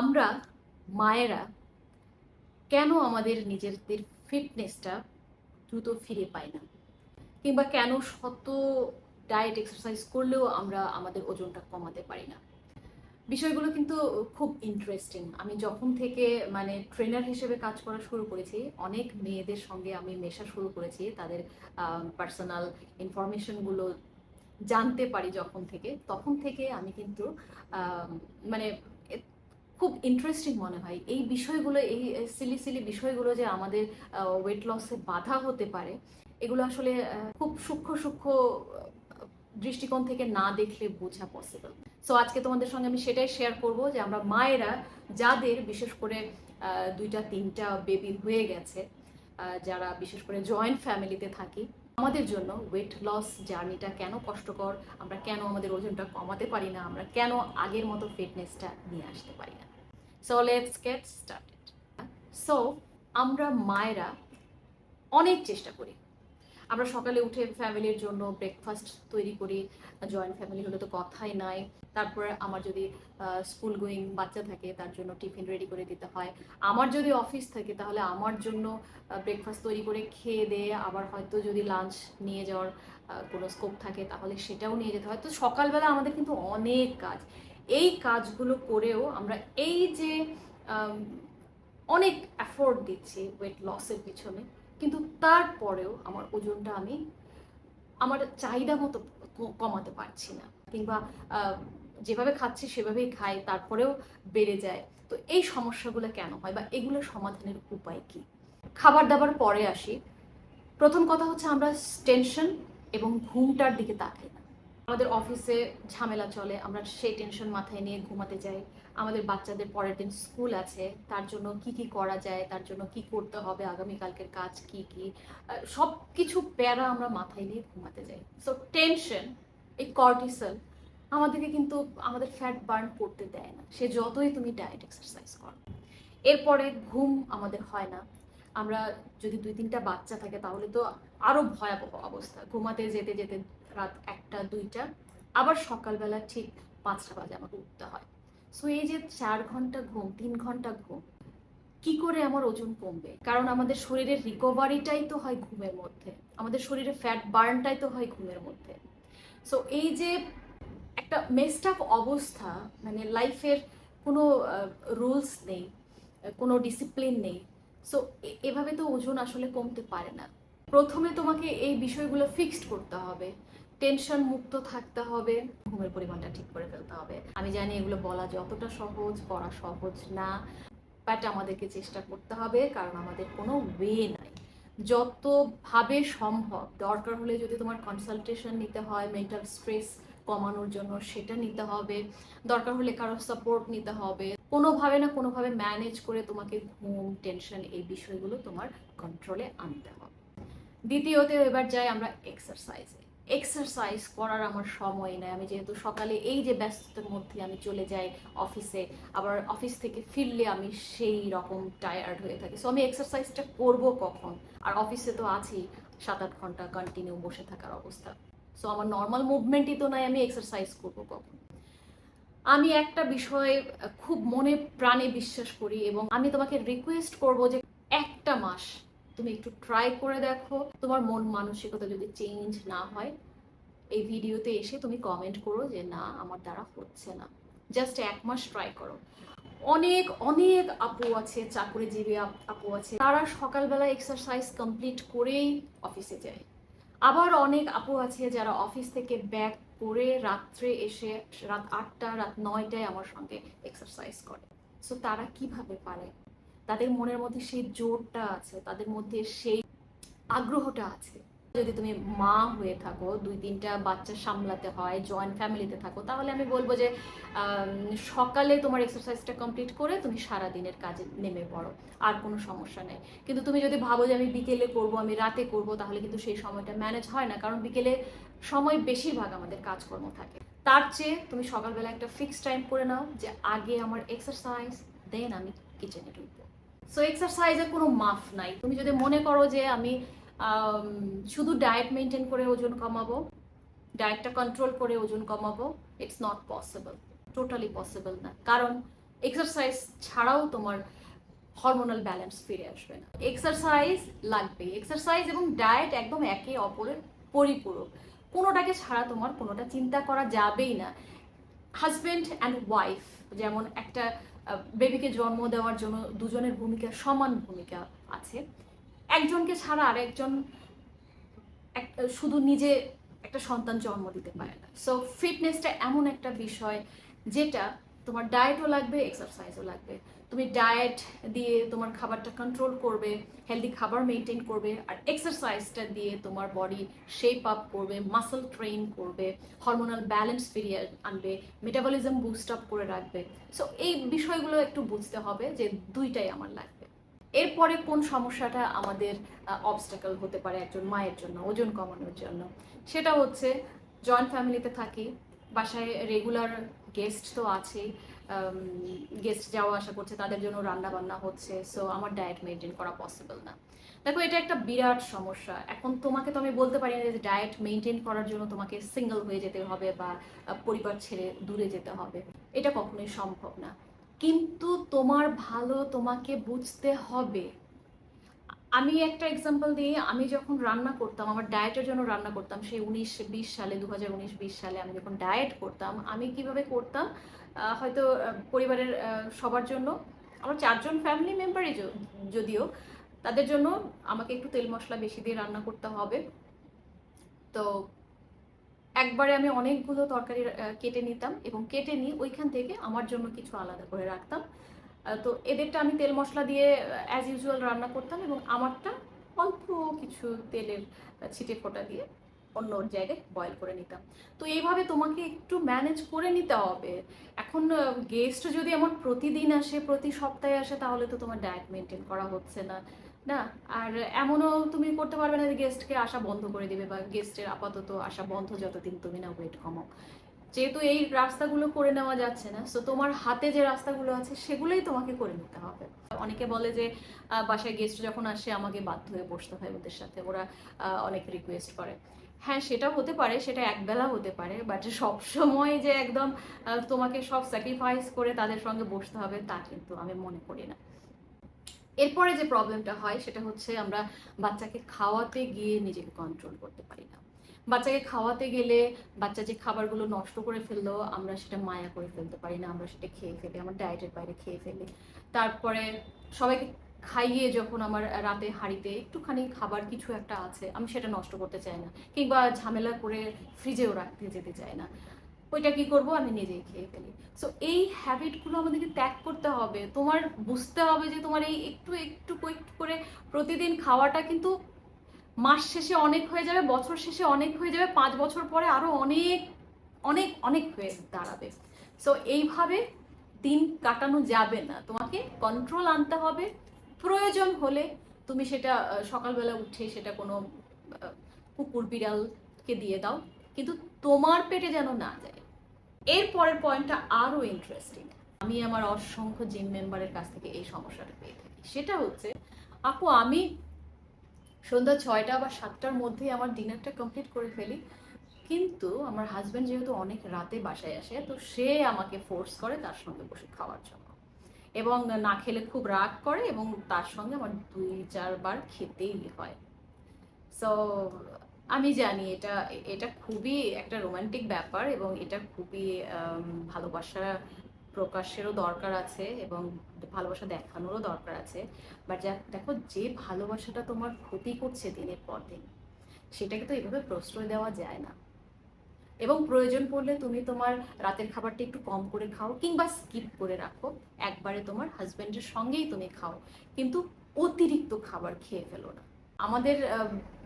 আমরা মায়েরা কেন আমাদের নিজেদের ফিটনেসটা দ্রুত ফিরে পাই না? কিংবা কেন শত ডায়েট এক্সারসাইজ করলেও আমরা আমাদের ওজনটা কমাতে পারি না? বিষয়গুলো কিন্তু খুব ইন্টারেস্টিং আমি যখন থেকে মানে ট্রেনার হিসেবে কাজ করা শুরু করেছি, অনেক মেয়েদের সঙ্গে আমি মেশা শুরু করেছি, তাদের পার্সোনাল ইনফরমেশনগুলো জানতে পারি যখন থেকে, তখন থেকে আমি কিন্তু মানে খুব ইন্টারেস্টিং মনে হয়। এই বিষয়গুলো, এই সিলি সিলি বিষয়গুলো যে আমাদের ওয়েট লসে বাধা হতে পারে, এগুলো আসলে খুব সূক্ষ্ম সূক্ষ্ম দৃষ্টিকোণ থেকে না দেখলে বোঝা পসিবল সো আজকে তোমাদের সঙ্গে আমি সেটাই শেয়ার করব যে আমরা মায়েরা যাদের বিশেষ করে দুইটা, তিনটা বেবি হয়ে গেছে যারা বিশেষ করে জয়েন্ট ফ্যামিলিতে থাকি আমাদের জন্য ওয়েট লস জার্নিটা কেন কষ্টকর? আমরা কেন আমাদের ওজনটা কমাতে পারি না? আমরা কেন আগের মতো ফিটনেসটা নিয়ে আসতে পারি না? So let's get started so আমরা মায়েরা অনেক চেষ্টা করি। আমরা সকালে উঠে ফ্যামিলির জন্য ব্রেকফাস্ট তৈরি করি জয়েন্ট ফ্যামিলি হলে তো কথাই নাই। তারপরে আমার যদি স্কুল গোয়িং বাচ্চা থাকে, তার জন্য টিফিন রেডি করে দিতে হয়। আমার যদি অফিস থাকে, তাহলে আমার জন্য ব্রেকফাস্ট তৈরি করে খেয়ে দিয়ে আবার হয়তো যদি লাঞ্চ নিয়ে যাওয়ার কোনো স্কোপ থাকে, তাহলে সেটাও নিয়ে যেতে হয়। তো সকালবেলা আমাদের কিন্তু অনেক কাজ। এই কাজগুলো করেও আমরা এই যে অনেক অ্যাফোর্ড দিচ্ছি ওয়েট লসের পিছনে কিন্তু তারপরেও আমার ওজনটা আমি আমার চাহিদা মতো কমাতে পারছি না। কিংবা যেভাবে খাচ্ছি সেভাবেই খাই, তারপরেও বেড়ে যায়। তো এই সমস্যাগুলো কেন হয় বা এগুলো সমাধানের উপায় কি? খাবার দাবার পরে আসি। প্রথম কথা হচ্ছে আমরা টেনশন এবং ঘুমটার দিকে তাকাই। আমাদের অফিসে ঝামেলা চলে, আমরা সেই টেনশন মাথায় নিয়ে ঘুমাতে যাই। আমাদের বাচ্চাদের পরের দিন স্কুল আছে, তার জন্য কি কি করা যায়, তার জন্য কি করতে হবে, আগামীকালকের কাজ কি কি সব কিছু প্যারা আমরা মাথায় নিয়ে ঘুমাতে যাই। সো টেনশন এই কর্টিসল আমাদেরকে কিন্তু আমাদের ফ্যাট বার্ন করতে দেয় না। সে যতই তুমি ডায়েট এক্সারসাইজ করো, এরপরে ঘুম আমাদের হয় না। আমরা যদি দুই তিনটা বাচ্চা থাকে, তাহলে তো আরও ভয়াবহ অবস্থা। ঘুমাতে যেতে যেতে রাত একটা, দুইটা। আবার সকালবেলা ঠিক পাঁচটা বাজে আমাকে উঠতে হয়। সো এই যে চার ঘণ্টা ঘুম, তিন ঘণ্টা ঘুম, কি করে আমার ওজন কমবে? কারণ আমাদের শরীরের রিকভারিটাই তো হয় ঘুমের মধ্যে। আমাদের শরীরে ফ্যাট বার্নটাই তো হয় ঘুমের মধ্যে। সো এই যে একটা মেস্ট আপ অবস্থা মানে লাইফের কোনো রুলস নেই, কোনো ডিসিপ্লিন নেই। সো এভাবে তো ওজন আসলে কমতে পারে না। প্রথমে তোমাকে এই বিষয়গুলো ফিক্সড করতে হবে। টেনশন মুক্ত থাকতে হবে, ঘুমের পরিমাণটা ঠিক করে ফেলতে হবে। আমি জানি এগুলো বলা যতটা সহজ, করা সহজ না বাট আমাদেরকে চেষ্টা করতে হবে, কারণ আমাদের কোনো ওয়ে নাই। যতভাবে সম্ভব, দরকার হলে যদি তোমার কনসালটেশন নিতে হয় মেন্টাল স্ট্রেস কমানোর জন্য সেটা নিতে হবে, দরকার হলে কারও সাপোর্ট নিতে হবে, কোনোভাবে না কোনোভাবে ম্যানেজ করে তোমাকে ঘুম টেনশন এই বিষয়গুলো তোমার কন্ট্রোলে আনতে হবে। দ্বিতীয়ত এবার যাই আমরা এক্সারসাইজে এক্সারসাইজ করার আমার সময় নেই। আমি যেহেতু সকালে এই যে ব্যস্ততার মধ্যে আমি চলে যাই অফিসে আবার অফিস থেকে ফিরলে আমি সেই রকম টায়ার্ড হয়ে থাকি। সো আমি এক্সারসাইজটা করব কখন? আর অফিসে তো আছি সাত আট ঘণ্টা কন্টিনিউ বসে থাকার অবস্থা। সো আমার নর্মাল মুভমেন্টই তো নাই, আমি এক্সারসাইজ করব কখন? আমি একটা বিষয়ে খুব মনে প্রাণে বিশ্বাস করি এবং আমি তোমাকে রিকোয়েস্ট করব যে একটা মাস তুমি একটু ট্রাই করে দেখো। তোমার মন মানসিকতা যদি চেঞ্জ না হয়, এই ভিডিওতে এসে তুমি কমেন্ট করো যে, না, আমার দ্বারা হচ্ছে না। জাস্ট এক মাস ট্রাই করো। অনেক অনেক আপু আছে, চাকরিজীবী আপু আছে। তারা সকালবেলা এক্সারসাইজ কমপ্লিট করেই অফিসে যায়। আবার অনেক আপু আছে যারা অফিস থেকে ব্যাক করে রাত্রে এসে রাত আটটা, রাত নয়টায় আমার সঙ্গে এক্সারসাইজ করে। সো তারা কীভাবে পারে? তাদের মনের মধ্যে সেই জোরটা আছে, তাদের মধ্যে সেই আগ্রহটা আছে। যদি তুমি মা হয়ে থাকো, দুই তিনটা বাচ্চা সামলাতে হয় জয়েন্ট ফ্যামিলিতে থাকো, তাহলে আমি বলব যে সকালে তোমার এক্সারসাইজটা কমপ্লিট করে তুমি সারা দিনের কাজে নেমে পড়ো, আর কোনো সমস্যা নেই। কিন্তু তুমি যদি ভাবো যে আমি বিকেলে করব, আমি রাতে করব, তাহলে কিন্তু সেই সময়টা ম্যানেজ হয় না, কারণ বিকেলে সময় বেশিরভাগ আমাদের কাজকর্ম থাকে। তার চেয়ে তুমি সকালবেলা একটা ফিক্সড টাইম করে নাও যে, আগে আমার এক্সারসাইজ দেন আমি কিচেনে ঢুকবো। সো এক্সারসাইজের কোনো মাফ নাই। তুমি যদি মনে করো যে আমি শুধু ডায়েট মেনটেন করে ওজন কমাবো ডায়েটটা কন্ট্রোল করে ওজন কমাবো it's not possible totally possible না। কারণ এক্সারসাইজ ছাড়াও তোমার হরমোনাল ব্যালেন্স ফিরে আসবে না। এক্সারসাইজ লাগবে এক্সারসাইজ এবং ডায়েট একদম একে অপরের পরিপূরক। কোনোটাকে ছাড়া তোমার কোনোটা চিন্তা করা যাবেই না। হাজব্যান্ড অ্যান্ড ওয়াইফ যেমন একটা বেবিকে জন্ম দেওয়ার জন্য দুজনের ভূমিকা, সমান ভূমিকা আছে। একজনকে ছাড়া আরেকজন এক, শুধু নিজে একটা সন্তান জন্ম দিতে পারে না। সো ফিটনেসটা এমন একটা বিষয় যেটা তোমার ডায়েটও লাগবে এক্সারসাইজও লাগবে। তুমি ডায়েট দিয়ে তোমার খাবারটা কন্ট্রোল করবে হেলদি খাবার মেনটেন করবে, আর এক্সারসাইজটা দিয়ে তোমার বডি শেপ আপ করবে মাসল ট্রেন করবে হরমোনাল ব্যালেন্স ফিরিয়ে আনবে মেটাবলিজম বুস্ট আপ করে রাখবে। সো এই বিষয়গুলো একটু বুঝতে হবে যে দুইটাই আমার লাগবে। এরপরে কোন সমস্যাটা আমাদের অবস্টাকল হতে পারে একজন মায়ের জন্য, ওজন কমানোর জন্য? সেটা হচ্ছে জয়েন্ট ফ্যামিলিতে থাকি, বাসায় রেগুলার গেস্ট তো আছেই গেস্ট যাওয়া আসা করছে, তাদের জন্য রান্না বান্না হচ্ছে সো আমার ডায়েট মেনটেন করা পসিবল না। দেখো, এটা একটা বিরাট সমস্যা। এখন তোমাকে তো আমি বলতে পারি না যে ডায়েট মেনটেন করার জন্য তোমাকে সিঙ্গেল হয়ে যেতে হবে বা পরিবার ছেড়ে দূরে যেতে হবে। এটা কখনোই সম্ভব না। কিন্তু তোমার ভালো তোমাকে বুঝতে হবে আমি একটা এক্সাম্পল দিই আমি যখন রান্না করতাম, আমার ডায়েটের জন্য রান্না করতাম, সেই উনিশ, বিশ সালে দু হাজার উনিশ, বিশ সালে আমি যখন ডায়েট করতাম, আমি কীভাবে করতাম? হয়তো পরিবারের সবার জন্য। আমার চারজন ফ্যামিলি মেম্বারই যদিও, তাদের জন্য আমাকে একটু তেল মশলা বেশি দিয়ে রান্না করতে হবে। তো একবারে আমি অনেকগুলো তরকারি কেটে নিতাম এবং কেটে নিয়ে ওইখান থেকে আমার জন্য কিছু আলাদা করে রাখতাম। তো এদেরটা আমি তেল মশলা দিয়ে অ্যাজ ইউজুয়াল রান্না করতাম এবং আমারটা অল্প কিছু তেলের ছিটে ফোঁটা দিয়ে অন্য জায়গায় বয়েল করে নিতাম। তো এইভাবে তোমাকে একটু ম্যানেজ করে নিতে হবে। এখন গেস্ট যদি আমার প্রতিদিন আসে, প্রতি সপ্তাহে আসে, তাহলে তো তোমার ডায়েট মেনটেন করা হচ্ছে না না? আর এমনও তুমি করতে পারবে না যে গেস্টকে আসা বন্ধ করে দিবে বা গেস্টের আপাতত আসা বন্ধ যতদিন তুমি না ওয়েট কমাও। যেহেতু এই রাস্তাগুলো করে নেওয়া যাচ্ছে না সো তোমার হাতে যে রাস্তাগুলো আছে সেগুলোই তোমাকে করে নিতে হবে। অনেকে বলে যে বাসায় গেস্ট যখন আসে আমাকে বাধ্য হয়ে বসতে হয় ওদের সাথে, ওরা অনেক রিকোয়েস্ট করে। হ্যাঁ সেটা হতে পারে, সেটা একবেলা হতে পারে বাট সব সময় যে একদম তোমাকে সব স্যাক্রিফাইস করে তাদের সঙ্গে বসতে হবে, তা কিন্তু আমি মনে করি না। এরপরে যে প্রবলেমটা হয়, সেটা হচ্ছে আমরা বাচ্চাকে খাওয়াতে গিয়ে নিজেকে কন্ট্রোল করতে পারি না। বাচ্চাকে খাওয়াতে গেলে বাচ্চা যে খাবারগুলো নষ্ট করে ফেলল, আমরা সেটা মায়া করে ফেলতে পারি না, আমরা সেটা খেয়ে ফেলি, আমার ডায়েটের বাইরে খেয়ে ফেলি। তারপরে সবাইকে খাইয়ে যখন আমার রাতে হাঁড়িতে একটুখানি খাবার কিছু একটা আছে, আমি সেটা নষ্ট করতে চাই না, কিংবা ঝামেলা করে ফ্রিজেও রাখতে যেতে চাই না। ওইটা কি করব? আমি নিজেই খেয়ে ফেলি। সো এই হ্যাবিটগুলো আমাদেরকে ত্যাগ করতে হবে। তোমার বুঝতে হবে যে তোমার এই একটু একটু একটু করে প্রতিদিন খাওয়াটা কিন্তু মাস শেষে অনেক হয়ে যাবে, বছর শেষে অনেক হয়ে যাবে, পাঁচ বছর পরে আরও অনেক অনেক অনেক হয়ে দাঁড়াবে। সো এইভাবে দিন কাটানো যাবে না। তোমাকে কন্ট্রোল আনতে হবে। প্রয়োজন হলে তুমি সেটা সকালবেলা উঠে সেটা কোনো কুকুর বিড়ালকে দিয়ে দাও, কিন্তু তোমার পেটে যেন না যায়। এর পরের পয়েন্টটা আরও ইন্টারেস্টিং আমি আমার অসংখ্য জিম মেম্বারের কাছ থেকে এই সমস্যাটা পেয়ে থাকি। সেটা হচ্ছে, আপু, আমি সন্ধ্যা ছয়টা বা সাতটার মধ্যেই আমার ডিনারটা কমপ্লিট করে ফেলি। কিন্তু আমার হাজব্যান্ড যেহেতু অনেক রাতে বাসায় আসে, তো সে আমাকে ফোর্স করে তার সঙ্গে বসে খাওয়ার জন্য। এবং না খেলে খুব রাগ করে এবং তার সঙ্গে আমার দুই, চারবার খেতেই হয়। সো আমি জানি এটা এটা খুবই একটা রোমান্টিক ব্যাপার এবং এটা খুবই ভালোবাসা প্রকাশেরও দরকার আছে এবং ভালোবাসা দেখানোরও দরকার আছে। বাট দেখো, যে ভালোবাসাটা তোমার ক্ষতি করছে দিনের পর দিন, সেটাকে তো এভাবে প্রশ্রয় দেওয়া যায় না। এবং প্রয়োজন পড়লে তুমি তোমার রাতের খাবারটা একটু কম করে খাও কিংবা স্কিপ করে রাখো। একবারে তোমার হাজব্যান্ডের সঙ্গেই তুমি খাও, কিন্তু অতিরিক্ত খাবার খেয়ে ফেলো না। আমাদের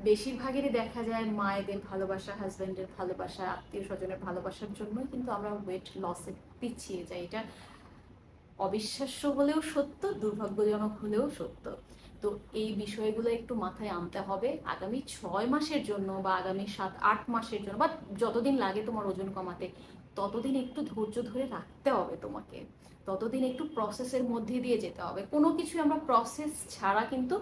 বেশিরভাগেরই দেখা যায় মায়েদের ভালোবাসা হাজবেন্ডের ভালোবাসা আত্মীয় স্বজনের ভালোবাসার জন্যই কিন্তু আমরা ওয়েট লসে পিছিয়ে যায়। এটা অবিশ্বাস্য হলেও সত্য, দুর্ভাগ্যজনক হলেও সত্য। তো এই বিষয়গুলো একটু মাথায় আনতে হবে। আগামী ছয় মাসের জন্য বা আগামী সাত, আট মাসের জন্য বা যতদিন লাগে তোমার ওজন কমাতে, ততদিন একটু ধৈর্য ধরে রাখতে হবে তোমাকে। ততদিন একটু প্রসেসের মধ্যে দিয়ে যেতে হবে। কোনো কিছু আমরা প্রসেস ছাড়া কিন্তু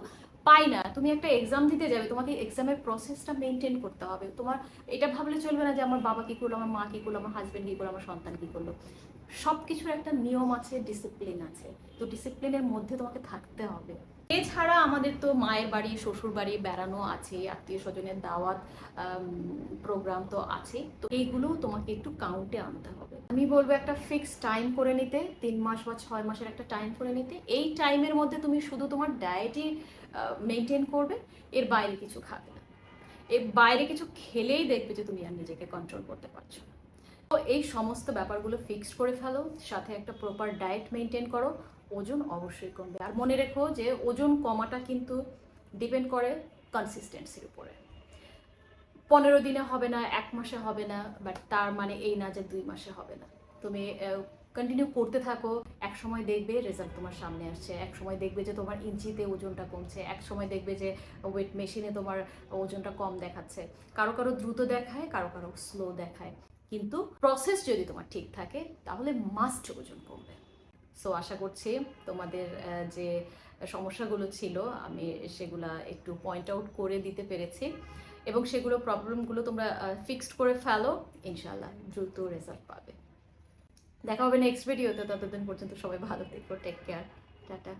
পাই না, তুমি একটা এক্সাম দিতে যাবে, তোমাকে এক্সামের প্রসেসটা মেনটেন করতে হবে। তোমার, এটা ভাবলে চলবে না যে আমার বাবা কী করল, আমার মা কি করল, আমার হাজব্যান্ড কী করল, আমার সন্তান কি করল। সব কিছুর একটা নিয়ম আছে ডিসিপ্লিন আছে। তো ডিসিপ্লিনের মধ্যে তোমাকে থাকতে হবে। এছাড়া আমাদের তো মায়ের বাড়ি, শ্বশুর বাড়ি বেড়ানো আছে, আত্মীয় স্বজনের দাওয়াত প্রোগ্রাম তো আছে। তো এইগুলো তোমাকে একটু কাউন্টে আনতে হবে। আমি বলব একটা ফিক্স টাইম করে নিতে, তিন মাস বা ছয় মাসের একটা টাইম করে নিতে। এই টাইমের মধ্যে তুমি শুধু তোমার ডায়েটই মেনটেন করবে, এর বাইরে কিছু খাবে না। এর বাইরে কিছু খেলেই দেখবে যে তুমি আর নিজেকে কন্ট্রোল করতে পারছ তো এই সমস্ত ব্যাপারগুলো ফিক্সড করে ফেলো, সাথে একটা প্রপার ডায়েট মেনটেন করো। ওজন অবশ্যই কমবে। আর মনে রেখো যে ওজন কমাটা কিন্তু ডিপেন্ড করে কনসিস্টেন্সির উপরে। পনেরো দিনে হবে না, এক মাসে হবে না বাট তার মানে এই না যে দুই মাসে হবে না। তুমি কন্টিনিউ করতে থাকো, এক সময় দেখবে রেজাল্ট তোমার সামনে আসছে, এক সময় দেখবে যে তোমার ইঞ্চিতে ওজনটা কমছে, এক সময় দেখবে যে ওয়েট মেশিনে তোমার ওজনটা কম দেখাচ্ছে। কারও কারও দ্রুত দেখায়, কারও কারও স্লো দেখায়। কিন্তু প্রসেস যদি তোমার ঠিক থাকে, তাহলে মাস্ট ওজন কমবে। সো আশা করছি তোমাদের যে সমস্যাগুলো ছিল, আমি সেগুলা একটু পয়েন্ট আউট করে দিতে পেরেছি। এবং সেগুলো প্রবলেমগুলো তোমরা ফিক্সড করে ফেলো ইনশাল্লাহ দ্রুত রেজাল্ট পাবে। দেখা হবে নেক্সট ভিডিওতে ততদিন পর্যন্ত সবাই ভালো থেকো টেক কেয়ার টাটা।